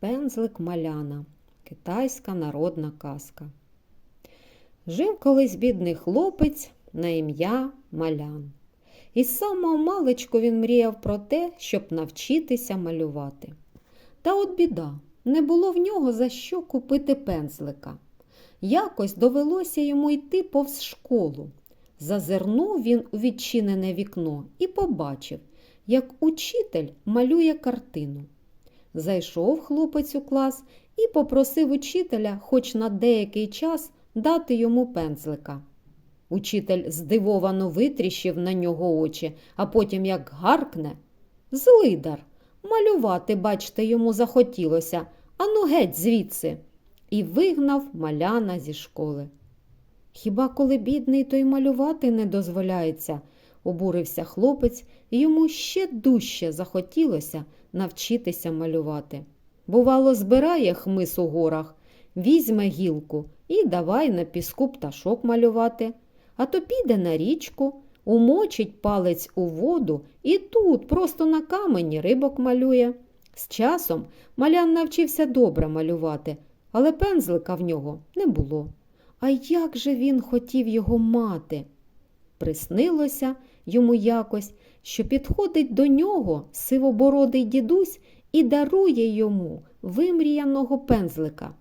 Пензлик маляна. Китайська народна казка. Жив колись бідний хлопець на ім'я Малян. І з самого маличку він мріяв про те, щоб навчитися малювати. Та от біда, не було в нього за що купити пензлика. Якось довелося йому йти повз школу. Зазирнув він у відчинене вікно і побачив, як учитель малює картину. Зайшов хлопець у клас і попросив учителя хоч на деякий час дати йому пензлика. Учитель здивовано витріщив на нього очі, а потім як гаркне. Злидар, малювати, бачте, йому захотілося, ану геть звідси. І вигнав маляна зі школи. Хіба коли бідний, то й малювати не дозволяється, обурився хлопець, і йому ще дужче захотілося навчитися малювати. Бувало, збирає хмис у горах, візьме гілку і давай на піску пташок малювати, а то піде на річку, умочить палець у воду і тут, просто на камені, рибок малює. З часом малян навчився добре малювати, але пензлика в нього не було. А як же він хотів його мати? Приснилося йому якось, що підходить до нього сивобородий дідусь і дарує йому вимріяного пензлика.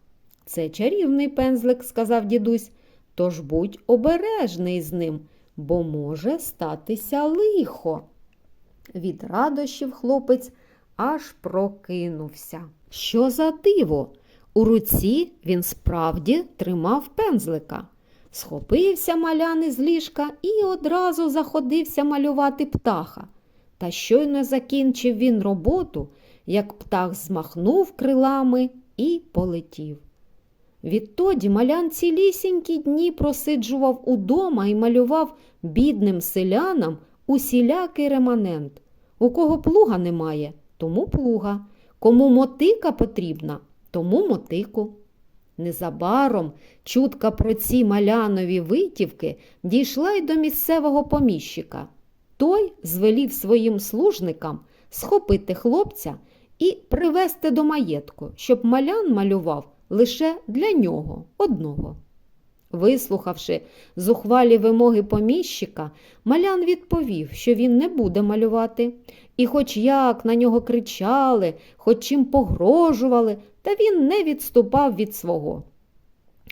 Це чарівний пензлик, сказав дідусь, тож будь обережний з ним, бо може статися лихо. Від радощів хлопець аж прокинувся. Що за диво? У руці він справді тримав пензлика. Схопився маляни з ліжка і одразу заходився малювати птаха. Та щойно закінчив він роботу, як птах змахнув крилами і полетів. Відтоді малян цілісінькі дні просиджував удома і малював бідним селянам усілякий реманент. У кого плуга немає, тому плуга, кому мотика потрібна, тому мотику. Незабаром чутка про ці малянові витівки дійшла й до місцевого поміщика. Той звелів своїм служникам схопити хлопця і привезти до маєтку, щоб малян малював лише для нього одного. Вислухавши зухвалі вимоги поміщика, малян відповів, що він не буде малювати, і хоч як на нього кричали, хоч чим погрожували, та він не відступав від свого.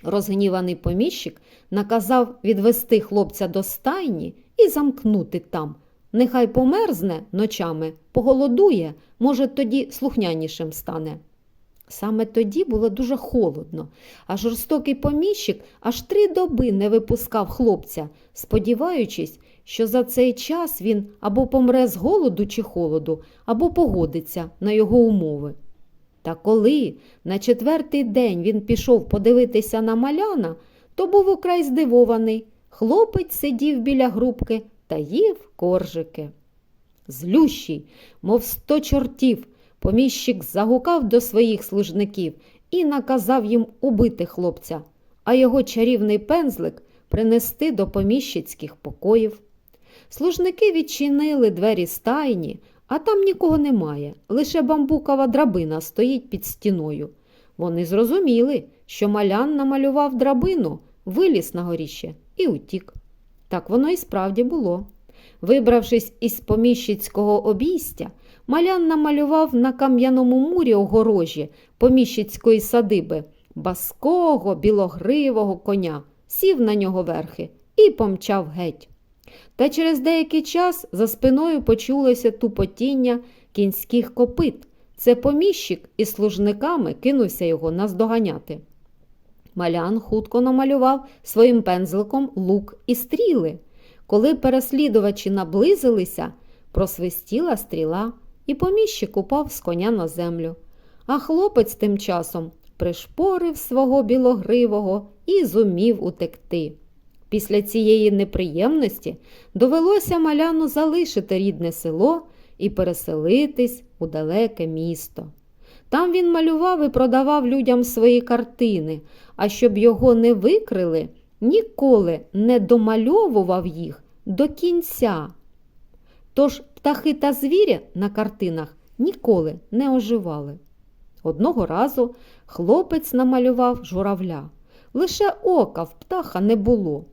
Розгніваний поміщик наказав відвести хлопця до стайні і замкнути там. Нехай померзне ночами, поголодує, може, тоді слухнянішим стане. Саме тоді було дуже холодно, а жорстокий поміщик аж три доби не випускав хлопця, сподіваючись, що за цей час він або помре з голоду чи холоду, або погодиться на його умови. Та коли на четвертий день він пішов подивитися на маляна, то був украй здивований. Хлопець сидів біля грубки та їв коржики. Злющий, мов сто чортів, поміщик загукав до своїх служників і наказав їм убити хлопця, а його чарівний пензлик принести до поміщицьких покоїв. Служники відчинили двері стайні, а там нікого немає, лише бамбукова драбина стоїть під стіною. Вони зрозуміли, що малян намалював драбину, виліз на горіще і утік. Так воно і справді було. Вибравшись із поміщицького обійстя, малян намалював на кам'яному мурі огорожі поміщицької садиби баского білогривого коня, сів на нього верхи і помчав геть. Та через деякий час за спиною почулося тупотіння кінських копит. Це поміщик із служниками кинувся його наздоганяти. Малян хутко намалював своїм пензликом лук і стріли. Коли переслідувачі наблизилися, просвистіла стріла, і поміщик упав з коня на землю. А хлопець тим часом пришпорив свого білогривого і зумів утекти. Після цієї неприємності довелося маляну залишити рідне село і переселитись у далеке місто. Там він малював і продавав людям свої картини, а щоб його не викрили, ніколи не домальовував їх до кінця. Тож птахи та звірі на картинах ніколи не оживали. Одного разу хлопець намалював журавля. Лише ока в птаха не було.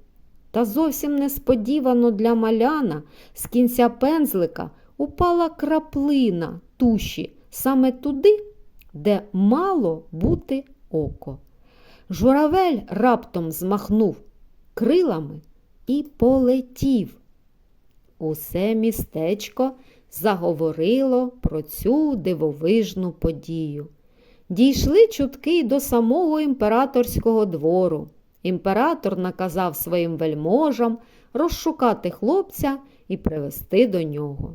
Та зовсім несподівано для маляна з кінця пензлика упала краплина туші саме туди, де мало бути око. Журавель раптом змахнув крилами і полетів. Усе містечко заговорило про цю дивовижну подію. Дійшли чутки до самого імператорського двору. Імператор наказав своїм вельможам розшукати хлопця і привести до нього.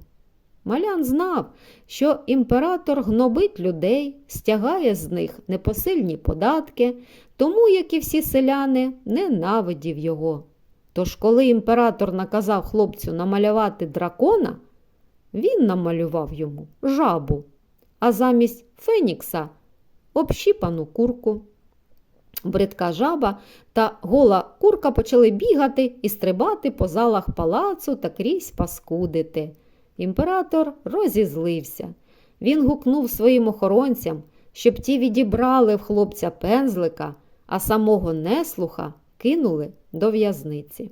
Малян знав, що імператор гнобить людей, стягає з них непосильні податки, тому, як і всі селяни, ненавидів його. Тож, коли імператор наказав хлопцю намалювати дракона, він намалював йому жабу, а замість Фенікса общіпану курку. Бридка жаба та гола курка почали бігати і стрибати по залах палацу та крізь паскудити. Імператор розізлився. Він гукнув своїм охоронцям, щоб ті відібрали в хлопця пензлика, а самого неслуха кинули до в'язниці.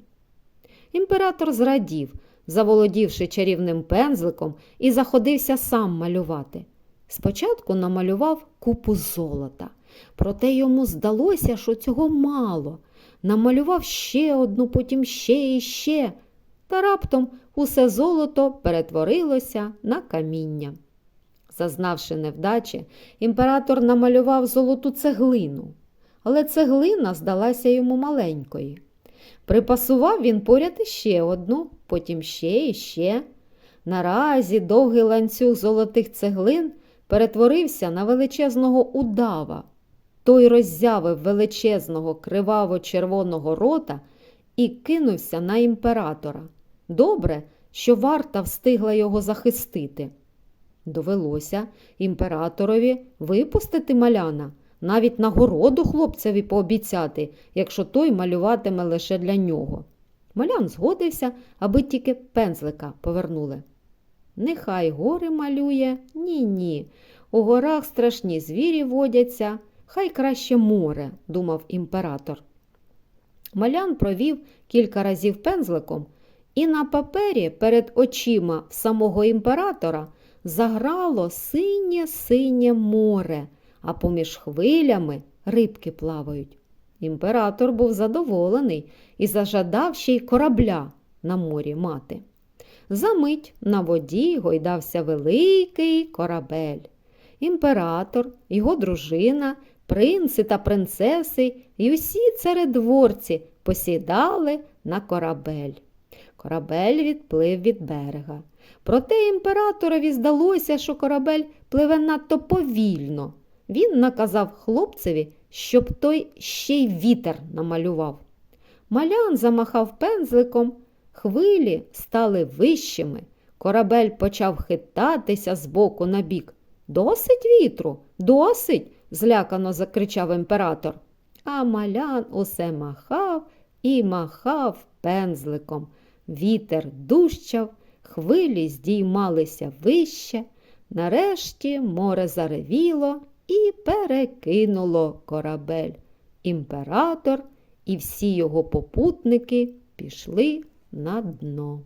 Імператор зрадів, заволодівши чарівним пензликом, і заходився сам малювати. Спочатку намалював купу золота, проте йому здалося, що цього мало. Намалював ще одну, потім ще і ще, та раптом усе золото перетворилося на каміння. Зазнавши невдачі, імператор намалював золоту цеглину, але цеглина здалася йому маленькою. Припасував він поряд іще одну, потім ще і ще. Наразі довгий ланцюг золотих цеглин перетворився на величезного удава. Той роззявив величезного криваво-червоного рота і кинувся на імператора. Добре, що варта встигла його захистити. Довелося імператорові випустити маляна, навіть нагороду хлопцеві пообіцяти, якщо той малюватиме лише для нього. Малян згодився, аби тільки пензлика повернули. Нехай гори малює, ні ні. У горах страшні звірі водяться, хай краще море, думав імператор. Малян провів кілька разів пензликом, і на папері перед очима самого імператора заграло синє синє море, а поміж хвилями рибки плавають. Імператор був задоволений і зажадав ще й корабля на морі мати. Замить на воді гойдався великий корабель. Імператор, його дружина, принци та принцеси і усі царедворці посідали на корабель. Корабель відплив від берега. Проте імператорові здалося, що корабель пливе надто повільно. Він наказав хлопцеві, щоб той ще й вітер намалював. Малян замахав пензликом, хвилі стали вищими. Корабель почав хитатися з боку на бік. Досить вітру, досить, злякано закричав імператор. А малян усе махав і махав пензликом. Вітер дужчав, хвилі здіймалися вище. Нарешті море заревіло і перекинуло корабель. Імператор і всі його попутники пішли на дно.